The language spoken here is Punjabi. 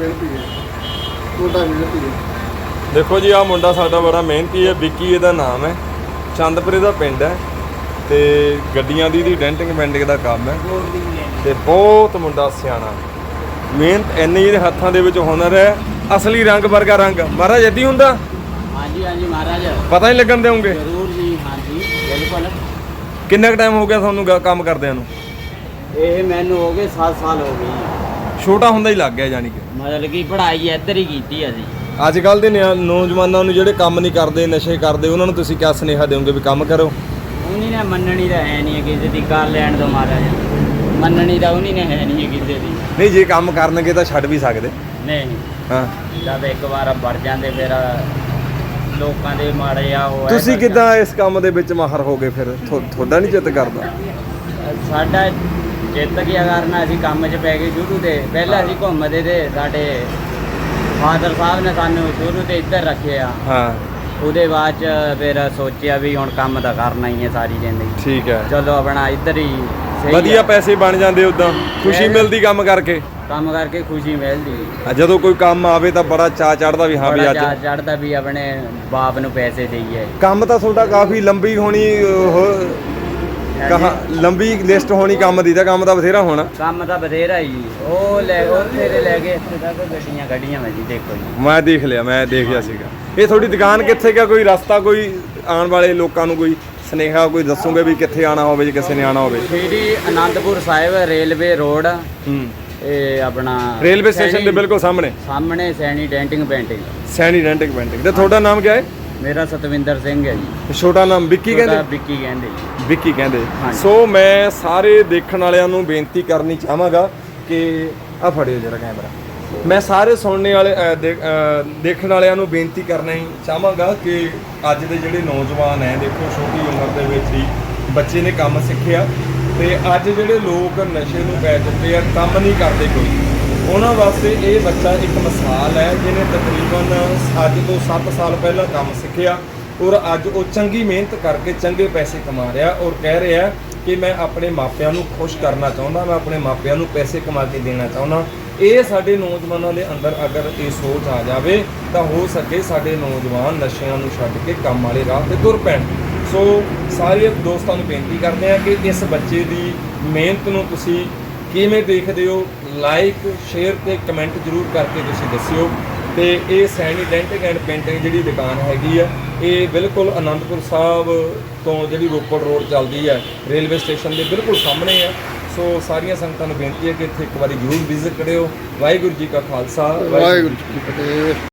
ਮਿਹਨਤੀ ਹੈ। ਮੁੰਡਾ ਮਿਹਨਤੀ ਹੈ। ਦੇਖੋ ਜੀ ਆ ਮੁੰਡਾ ਸਾਡਾ ਬੜਾ ਮਿਹਨਤੀ ਹੈ। ਵਿੱਕੀ ਇਹਦਾ ਨਾਮ ਹੈ। ਚੰਦਪੁਰੇ ਦਾ ਪਿੰਡ ਹੈ ਤੇ ਗੱਡੀਆਂ ਦੀ ਦੀ ਡੈਂਟਿੰਗ ਬੈਂਡਿੰਗ ਦਾ ਕੰਮ ਹੈ। ਤੇ ਬਹੁਤ ਮੁੰਡਾ ਸਿਆਣਾ। ਮਿਹਨਤ ਇੰਨੀ ਇਹਦੇ ਹੱਥਾਂ ਦੇ ਵਿੱਚ ਹੁਨਰ ਹੈ। ਅਸਲੀ ਰੰਗ ਵਰਗਾ ਰੰਗ। ਮਹਾਰਾਜ ਏਦੀ ਹੁੰਦਾ? ਹਾਂਜੀ ਹਾਂਜੀ ਮਹਾਰਾਜ। ਪਤਾ ਨਹੀਂ ਲੱਗਣ ਦੇਵੋਗੇ ਜ਼ਰੂਰ ਜੀ ਹਾਂਜੀ ਬਿਲਕੁਲ। ਕਿੰਨਾ ਕੁ ਟਾਈਮ ਹੋ ਗਿਆ ਤੁਹਾਨੂੰ ਗ- ਕੰਮ ਕਰਦਿਆਂ ਨੂੰ? ਇਹ ਮੈਨੂੰ ਹੋ ਗਏ 7 ਸਾਲ ਹੋ ਗਏ ਜੀ। ਛੋਟਾ ਹੁੰਦਾ ਹੀ ਲੱਗ ਗਿਆ ਯਾਨੀ ਕਿ। ਮਤਲਬ ਕਿ ਪੜ੍ਹਾਈ ਇੱਧਰ ਹੀ ਕੀਤੀ ਅਸੀਂ ਅੱਜ ਕੱਲ ਦੇ ਨਿਆ- ਨੌਜਵਾਨਾਂ ਨੂੰ ਜਿਹੜੇ ਕੰਮ ਨਹੀਂ ਕਰਦੇ ਨਸ਼ੇ ਕਰਦੇ ਉਹਨਾਂ ਨੂੰ ਤੁਸੀਂ ਕਿਆ ਸੁਨੇਹਾ ਦਿਓਗੇ ਵੀ ਕੰਮ ਕਰੋ? ਉਹਨੀ ਨੇ ਮੰਨਣੀ ਤਾਂ ਹੈ ਨਹੀਂ ਹੈ ਕਿਸੇ ਦੀ ਕਰ ਲੈਣ ਤੋਂ ਮਹਾਰਾਜ। ਮੰਨਣੀ ਤਾਂ ਉਹਨੀ ਨੇ ਹੈ ਨਹੀਂ ਹੈ ਕਿਸੇ ਦੀ। ਨਹੀਂ ਜੇ ਕੰਮ ਕਰਨਗੇ ਤਾਂ ਛੱਡ ਵੀ ਸਕਦੇ। ਨਹੀਂ। ਹਾਂ। ਜਦ ਇੱਕ ਵਾਰ ਵੜ ਜਾਂਦੇ ਫਿਰ ਲੋਕਾਂ ਦੇ ਮਾੜੇ ਆ ਉਹ ਹੈ ਤੁਸੀਂ ਕਿਦਾਂ ਇਸ ਕੰਮ ਦੇ ਵਿੱਚ ਮਾਹਰ ਹੋ ਗਏ ਫਿਰ? ਤੁਹਾਡਾ ਨਹੀਂ ਚਿੱਤ ਕਰਦਾ। ਸਾਡਾ ਜਿੱਤ ਗਿਆ ਕਰਨਾ ਅਸੀਂ ਕੰਮ 'ਚ ਪੈ ਗਏ ਸ਼ੁਰੂ ਤੇ। ਪਹਿਲਾਂ ਅਸੀਂ ਘੁੰਮਦੇ ਤੇ ਸਾਡੇ ਫਾਦਰ ਸਾਹਿਬ ਨੇ ਸਾਨੂੰ ਸ਼ੁਰੂ ਤੇ ਇੱਧਰ ਰੱਖਿਆ ਹਾਂ। ਉਹਦੇ ਬਾਅਦ ਚ ਫਿਰ ਸੋਚਿਆ ਵੀ ਹੁਣ ਕੰਮ ਤਾਂ ਕਰਨਾ ਹੀ ਹੈ ਸਾਰੀ ਜ਼ਿੰਦਗੀ। ਠੀਕ ਹੈ। ਚਲੋ ਆਪਣਾ ਇੱਧਰ ਹੀ ਸਹੀ ਵਧੀਆ। ਪੈਸੇ ਬਣ ਜਾਂਦੇ ਉਦਾਂ। ਖੁਸ਼ੀ ਮਿਲਦੀ ਕੰਮ ਕਰਕੇ। ਕੰਮ ਕਰਕੇ ਖੁਸ਼ੀ ਮਿਲਦੀ। ਜਦੋਂ ਕੋਈ ਕੰਮ ਆਵੇ ਤਾਂ ਬੜਾ ਚਾ ਚੜਦਾ ਵੀ ਹਾਂ ਵੀ ਅੱਜ। ਚਾਅ ਚੜਦਾ ਵੀ ਆਪਣੇ ਬਾਪ ਨੂੰ ਪੈਸੇ ਦੇਈਏ। ਕੰਮ ਤਾਂ ਤੁਹਾਡਾ ਕਾਫੀ ਲੰਬੀ ਹੋਣੀ ਕਹਾ ਲੰਬੀ ਲਿਸਟ ਹੋਣੀ ਕੰਮ ਦੀ ਤਾਂ ਕੰਮ ਤਾਂ ਬਥੇਰਾ ਹੋਣਾ। ਕੰਮ ਤਾਂ ਬਥੇਰਾ ਹੀ। ਉਹ ਲੈ ਉੱਥੇ ਦੇ ਲੈ ਕੇ ਇੱਥੇ ਤੱਕ ਗੱਡੀਆਂ ਗੱਡੀਆਂ ਮੈਂ ਜੀ ਦੇਖੋ ਜੀ। ਮੈਂ ਦੇਖ ਲਿਆ ਮੈਂ ਦੇਖ ਲਿਆ ਸੀਗਾ। ਇਹ ਤੁਹਾਡੀ ਦੁਕਾਨ ਕਿੱਥੇ ਗਿਆ ਕੋਈ ਰਸਤਾ ਕੋਈ ਆਉਣ ਵਾਲੇ ਲੋਕਾਂ ਨੂੰ ਕੋਈ ਸਨੇਹਾ ਕੋਈ ਦੱਸੋਗੇ ਵੀ ਕਿੱਥੇ ਆਣਾ ਹੋਵੇ ਜੇ ਕਿਸੇ ਨੇ ਆਣਾ ਹੋਵੇ? Shri Anandpur Sahib railway road. ਹੂੰ। ਇਹ ਆਪਣਾ ਰੇਲਵੇ ਸਟੇਸ਼ਨ ਦੇ ਬਿਲਕੁਲ ਸਾਹਮਣੇ। ਸਾਹਮਣੇ Saini denting painting. Saini denting painting. ਤੇ ਤੁਹਾਡਾ ਨਾਮ ਕੀ ਹੈ? ਮੇਰਾ ਸਤਵਿੰਦਰ ਸਿੰਘ ਹੈ ਜੀ। ਤੇ ਛੋਟਾ ਨਾਮ ਵਿੱਕੀ ਛੋਟਾ ਕਹਿੰਦੇ? ਵਿੱਕੀ ਕਹਿੰਦੇ ਜੀ। ਵਿੱਕੀ ਕਹਿੰਦੇ। ਹਾਂਜੀ। ਸੋ ਮੈਂ ਸਾਰੇ ਦੇਖਣ ਵਾਲਿਆਂ ਨੂੰ ਬੇਨਤੀ ਕਰਨੀ ਚਾਹਾਂਗਾ ਕਿ ਆ ਫੜਿਓ ਜਰਾ ਕੈਮਰਾ। ਮੈਂ ਸਾਰੇ ਸੁਣਨੇ ਵਾਲੇ ਅ, ਦੇਖ- ਅ, ਦੇਖਣ ਵਾਲਿਆਂ ਨੂੰ ਬੇਨਤੀ ਕਰਨਾ ਹੀ ਚਾਹਾਂਗਾ ਕਿ ਅੱਜ ਦੇ ਜਿਹੜੇ ਨੌਜਵਾਨ ਹੈ ਦੇਖੋ ਛੋਟੀ ਉਮਰ ਦੇ ਵਿੱਚ ਹੀ ਬੱਚੇ ਨੇ ਕੰਮ ਸਿੱਖਿਆ ਤੇ ਅੱਜ ਜਿਹੜੇ ਲੋਕ ਨਸ਼ੇ ਨੂੰ ਪੈ ਚੁੱਕੇ ਆ ਕੰਮ ਨਹੀਂ ਕਰਦੇ ਕੋਈ। ਉਹਨਾਂ ਵਾਸਤੇ ਇਹ ਬੱਚਾ ਇੱਕ ਮਿਸਾਲ ਹੈ, ਜਿਹਨੇ ਤਕਰੀਬਨ ਅੱਜ ਤੋਂ 7 ਸਾਲ ਪਹਿਲਾਂ ਕੰਮ ਸਿੱਖਿਆ ਔਰ ਅੱਜ ਉਹ ਚੰਗੀ ਮਿਹਨਤ ਕਰਕੇ ਚੰਗੇ ਪੈਸੇ ਕਮਾ ਰਿਹਾ ਔਰ ਕਹਿ ਰਿਹਾ ਕਿ ਮੈਂ ਆਪਣੇ ਮਾਪਿਆਂ ਨੂੰ ਖੁਸ਼ ਕਰਨਾ ਚਾਹੁੰਦਾ, ਮੈਂ ਆਪਣੇ ਮਾਪਿਆਂ ਨੂੰ ਪੈਸੇ ਕਮਾ ਕੇ ਦੇਣਾ ਚਾਹੁੰਦਾ। ਇਹ ਸਾਡੇ ਨੌਜਵਾਨਾਂ ਦੇ ਅੰਦਰ ਅਗਰ ਇਹ ਸੋਚ ਆ ਜਾਵੇ ਤਾਂ ਹੋ ਸਕੇ ਸਾਡੇ ਨੌਜਵਾਨ ਨਸ਼ਿਆਂ ਨੂੰ ਛੱਡ ਕੇ ਕੰਮ ਵਾਲੇ ਰਾਹ ਤੇ ਤੁਰ ਪੈਣ। ਸੋ ਸਾਰੇ ਦੋਸਤਾਂ ਨੂੰ ਬੇਨਤੀ ਕਰਦੇ ਹਾਂ ਕਿ ਇਸ ਬੱਚੇ ਦੀ ਮਿਹਨਤ ਨੂੰ ਤੁਸੀਂ ਕਿਵੇਂ ਦੇਖਦੇ ਹੋ? ਲਾਈਕ, ਸ਼ੇਅਰ ਤੇ ਕਮੈਂਟ ਜਰੂਰ ਕਰਕੇ ਤੁਸੀਂ ਦੱਸਿਓ। ਤੇ ਇਹ ਸੈਣੀ ਡੈਂਟਿੰਗ ਐਂਡ ਪੇਂਟਿੰਗ ਜਿਹੜੀ ਦੁਕਾਨ ਹੈਗੀ ਆ, ਇਹ ਬਿਲਕੁਲ ਅਨੰਦਪੁਰ ਸਾਹਿਬ ਤੋਂ ਜਿਹੜੀ ਰੋਪੜ ਰੋਡ ਚੱਲਦੀ ਹੈ ਰੇਲਵੇ ਸਟੇਸ਼ਨ ਦੇ ਬਿਲਕੁਲ ਸਾਹਮਣੇ ਆ। ਸੋ ਸਾਰੀਆਂ ਸੰਗਤਾਂ ਨੂੰ ਬੇਨਤੀ ਹੈ ਕਿ ਇੱਥੇ ਇੱਕ ਵਾਰੀ ਜਰੂਰ ਵਿਜ਼ਿਟ ਕਰਿਓ। ਵਾਹਿਗੁਰੂ ਜੀ ਕਾ ਖਾਲਸਾ, ਵਾਹਿਗੁਰੂ ਜੀ ਕੀ ਫਤਿਹ।